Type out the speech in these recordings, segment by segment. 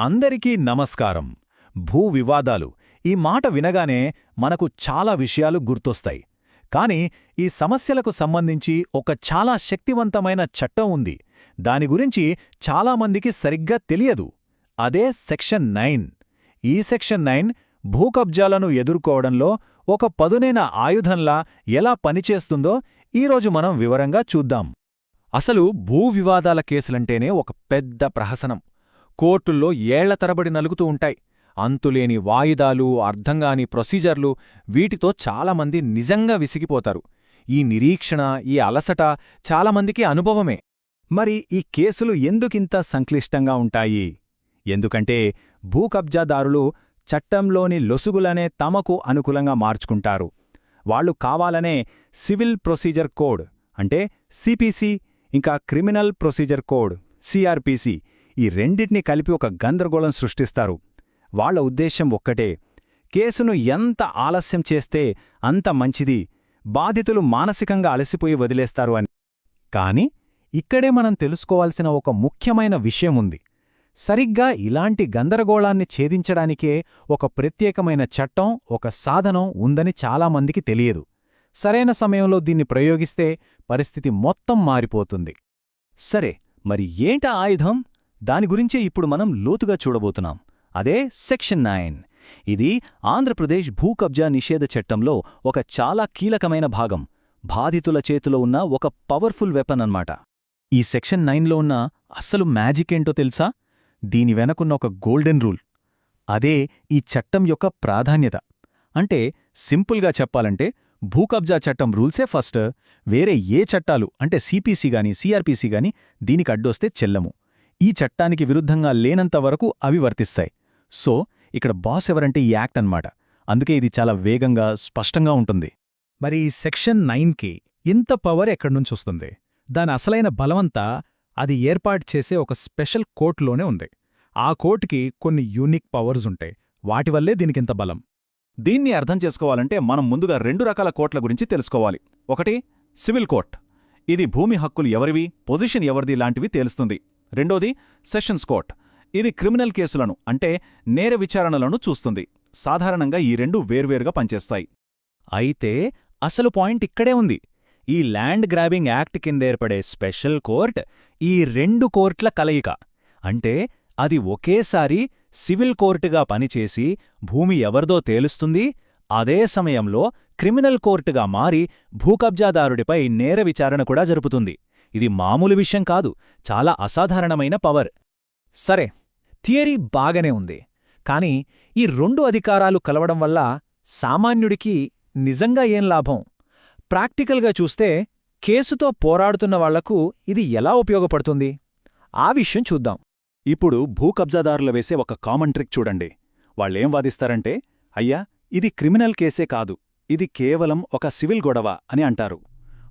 అందరికీ నమస్కారం. భూ వివాదాలు. ఈ మాట వినగానే మనకు చాలా విషయాలు గుర్తొస్తాయి. కాని ఈ సమస్యలకు సంబంధించి ఒక చాలా శక్తివంతమైన చట్టం ఉంది. దాని గురించి చాలామందికి సరిగ్గా తెలియదు. అదే సెక్షన్ నైన్. ఈ సెక్షన్ నైన్ భూకబ్జాలను ఎదుర్కోవడంలో ఒక పదునైన ఆయుధంలా ఎలా పనిచేస్తుందో ఈరోజు మనం వివరంగా చూద్దాం. అసలు భూ వివాదాల కేసులంటేనే ఒక పెద్ద ప్రహసనం. కోర్టుల్లో ఏళ్ళ తరబడి నలుగుతూ ఉంటాయి. అంతులేని వాయిదాలు అర్థంగాని ప్రొసీజర్లు వీటితో చాలామంది నిజంగా విసిగిపోతారు. ఈ నిరీక్షణ ఈ అలసట చాలామందికి అనుభవమే. మరి ఈ కేసులు ఎందుకింత సంక్లిష్టంగా ఉంటాయి? ఎందుకంటే భూకబ్జాదారులు చట్టంలోని లొసుగులనే తమకు అనుకూలంగా మార్చుకుంటారు. వాళ్ళు కావాలనే సివిల్ ప్రొసీజర్ కోడ్ అంటే సిపిసి ఇంకా క్రిమినల్ ప్రొసీజర్ కోడ్ సిఆర్పిసి ఈ రెండింటినీ కలిపి ఒక గందరగోళం సృష్టిస్తారు. వాళ్ళ ఉద్దేశం ఒక్కటే కేసును ఎంత ఆలస్యం చేస్తే అంత మంచిది బాధితులు మానసికంగా అలసిపోయి వదిలేస్తారు అని. కాని ఇక్కడే మనం తెలుసుకోవాల్సిన ఒక ముఖ్యమైన విషయముంది సరిగ్గా ఇలాంటి గందరగోళాన్ని ఛేదించడానికే ఒక ప్రత్యేకమైన చట్టం ఒక సాధనం ఉందని చాలామందికి తెలియదు. సరైన సమయంలో దీన్ని ప్రయోగిస్తే పరిస్థితి మొత్తం మారిపోతుంది. సరే మరి ఏంట ఆయుధం? దాని గురించే ఇప్పుడు మనం లోతుగా చూడబోతున్నాం. అదే సెక్షన్ నైన్. ఇది ఆంధ్రప్రదేశ్ భూకబ్జా నిషేధ చట్టంలో ఒక చాలా కీలకమైన భాగం. బాధితుల చేతిలో ఉన్న ఒక పవర్ఫుల్ వెపన్ అన్నమాట. ఈ సెక్షన్ నైన్లో ఉన్న అస్సలు మ్యాజిక్ ఏంటో తెలుసా? దీని వెనకున్న ఒక గోల్డెన్ రూల్. అదే ఈ చట్టం యొక్క ప్రాధాన్యత. అంటే సింపుల్గా చెప్పాలంటే భూకబ్జా చట్టం రూల్సే ఫస్ట్. వేరే ఏ చట్టాలు అంటే సిపిసి గాని సిఆర్పిసి గాని దీనికి అడ్డొస్తే చెల్లము. ఈ చట్టానికి విరుద్ధంగా లేనంత వరకు అవి వర్తిస్తాయి. సో ఇక్కడ బాస్ ఎవరంటే ఈ యాక్ట్ అన్నమాట. అందుకే ఇది చాలా వేగంగా స్పష్టంగా ఉంటుంది. మరి సెక్షన్ నైన్కి ఇంత పవర్ ఎక్కడ్నుంచొస్తుంది దాని అసలైన బలవంతా అది ఏర్పాటు చేసే ఒక స్పెషల్ కోర్టులోనే ఉంది. ఆ కోర్టుకి కొన్ని యూనిక్ పవర్స్ ఉంటాయి. వాటి వల్లే దీనికింత బలం. దీన్ని అర్థం చేసుకోవాలంటే మనం ముందుగా రెండు రకాల కోర్టుల గురించి తెలుసుకోవాలి. ఒకటి సివిల్ కోర్ట్. ఇది భూమి హక్కులు ఎవరివి పొజిషన్ ఎవరిది లాంటివి తేలుస్తుంది. రెండోది సెషన్స్ కోర్ట్. ఇది క్రిమినల్ కేసులను అంటే నేర విచారణలను చూస్తుంది. సాధారణంగా ఈ రెండు వేర్వేరుగా పనిచేస్తాయి. అయితే అసలు పాయింట్ ఇక్కడే ఉంది. ఈ ల్యాండ్ గ్రాబింగ్ యాక్ట్ కింద ఏర్పడే స్పెషల్ కోర్ట్ ఈ రెండు కోర్ట్ల కలయిక. అంటే అది ఒకేసారి సివిల్ కోర్టుగా పనిచేసి భూమి ఎవరిదో తేలుస్తుంది అదే సమయంలో క్రిమినల్ కోర్టుగా మారి భూకబ్జాదారుడిపై నేర విచారణ కూడా జరుపుతుంది. ఇది మామూలు విషయం కాదు చాలా అసాధారణమైన పవర్. సరే థియరీ బాగానే ఉంది కాని ఈ రెండు అధికారాలు కలవడం వల్ల సామాన్యుడికి నిజంగా ఏం లాభం? ప్రాక్టికల్గా చూస్తే కేసుతో పోరాడుతున్న వాళ్ళకు ఇది ఎలా ఉపయోగపడుతుంది? ఆ విషయం చూద్దాం. ఇప్పుడు భూకబ్జాదారులు వేసే ఒక కామన్ ట్రిక్ చూడండి. వాళ్ళేం వాదిస్తారంటే అయ్యా ఇది క్రిమినల్ కేసే కాదు ఇది కేవలం ఒక సివిల్ గొడవ అని అంటారు.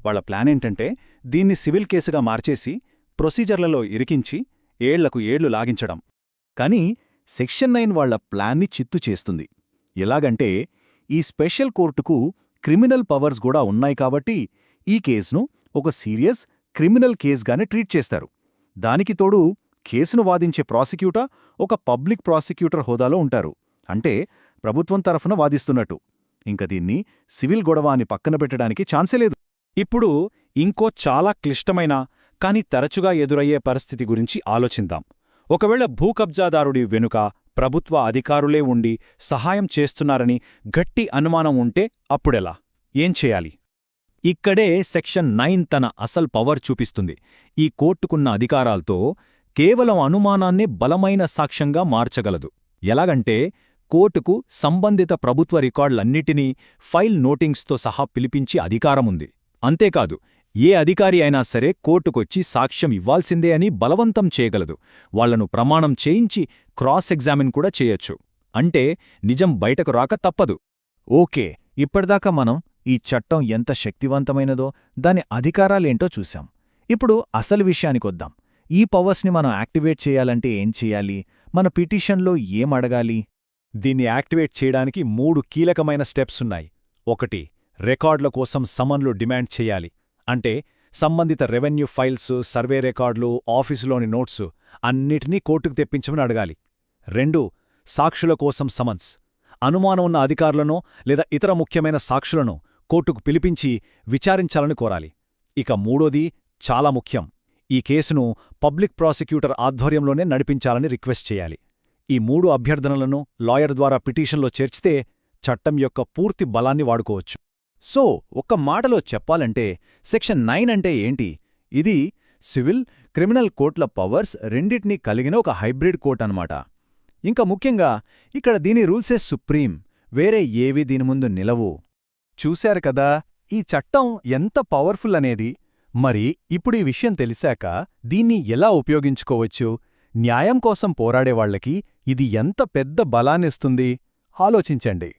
వాళ్ళ ప్లానేంటంటే దీన్ని సివిల్ కేసుగా మార్చేసి ప్రొసీజర్లలో ఇరికించి ఏళ్ళకు ఏళ్ళు లాగించడం. కానీ సెక్షన్ నైన్ వాళ్ళ ప్లాన్ని చిత్తు చేస్తుంది. ఎలాగంటే ఈ స్పెషల్ కోర్టుకు క్రిమినల్ పవర్స్ కూడా ఉన్నాయి కాబట్టి ఈ కేసును ఒక సీరియస్ క్రిమినల్ కేస్గానే ట్రీట్ చేస్తారు. దానికి తోడు కేసును వాదించే ప్రాసిక్యూటర్ ఒక పబ్లిక్ ప్రాసిక్యూటర్ హోదాలో ఉంటారు. అంటే ప్రభుత్వం తరఫున వాదిస్తున్నట్టు. ఇంక దీన్ని సివిల్ గొడవ అని పక్కన పెట్టడానికి ఛాన్సే లేదు. ఇప్పుడు ఇంకో చాలా క్లిష్టమైన కాని తరచుగా ఎదురయ్యే పరిస్థితి గురించి ఆలోచిందాం ఒకవేళ భూకబ్జాదారుడి వెనుక ప్రభుత్వ అధికారులే ఉండి సహాయం చేస్తున్నారని గట్టి అనుమానం ఉంటే అప్పుడెలా? ఏం చేయాలి? ఇక్కడే సెక్షన్ నైన్ తన అసల్ పవర్ చూపిస్తుంది. ఈ కోర్టుకున్న అధికారాలతో కేవలం అనుమానాన్నే బలమైన సాక్ష్యంగా మార్చగలదు. ఎలాగంటే కోర్టుకు సంబంధిత ప్రభుత్వ రికార్డులన్నిటినీ ఫైల్ నోటింగ్స్తో సహా పిలిపించి అధికారముంది. అంతేకాదు ఏ అధికారి అయినా సరే కోర్టుకొచ్చి సాక్ష్యం ఇవ్వాల్సిందే అని బలవంతం చేయగలదు. వాళ్ళను ప్రమాణం చేయించి క్రాస్ ఎగ్జామిన్ కూడా చేయొచ్చు. అంటే నిజం బయటకు రాక తప్పదు. ఓకే ఇప్పటిదాకా మనం ఈ చట్టం ఎంత శక్తివంతమైనదో దాని అధికారాలేంటో చూశాం. ఇప్పుడు అసలు విషయానికొద్దాం ఈ పవర్స్ని మనం యాక్టివేట్ చేయాలంటే ఏం చెయ్యాలి మన పిటిషన్లో ఏం అడగాలి? దీన్ని యాక్టివేట్ చేయడానికి మూడు కీలకమైన స్టెప్స్ ఉన్నాయి. ఒకటి రికార్డుల కోసం సమన్లు డిమాండ్ చేయాలి. అంటే సంబంధిత రెవెన్యూ ఫైల్స్ సర్వే రికార్డులు ఆఫీసులోని నోట్సు అన్నిటినీ కోర్టుకు తెప్పించమని అడగాలి. రెండు సాక్షుల కోసం సమన్స్. అనుమానం ఉన్న అధికారులను లేదా ఇతర ముఖ్యమైన సాక్షులను కోర్టుకు పిలిపించి విచారించాలని కోరాలి. ఇక మూడోది చాలా ముఖ్యం. ఈ కేసును పబ్లిక్ ప్రాసిక్యూటర్ ఆధ్వర్యంలోనే నడిపించాలని రిక్వెస్ట్ చేయాలి. ఈ మూడు అభ్యర్థనలను లాయర్ ద్వారా పిటిషన్లో చేర్చితే చట్టం యొక్క పూర్తి బలాన్ని వాడుకోవచ్చు. సో ఒక్క మాటలో చెప్పాలంటే సెక్షన్ నైన్ అంటే ఏంటి? ఇది సివిల్ క్రిమినల్ కోర్టుల పవర్స్ రెండింటినీ కలిగిన ఒక హైబ్రిడ్ కోర్ట్ అనమాట ఇంకా ముఖ్యంగా ఇక్కడ దీని రూల్సే సుప్రీం. వేరే ఏవి దీని ముందు నిలవు. చూశారు కదా ఈ చట్టం ఎంత పవర్ఫుల్ అనేది. మరి ఇప్పుడు ఈ విషయం తెలిసాక దీన్ని ఎలా ఉపయోగించుకోవచ్చు? న్యాయం కోసం పోరాడేవాళ్ళకి ఇది ఎంత పెద్ద బలాన్నిస్తుంది? ఆలోచించండి.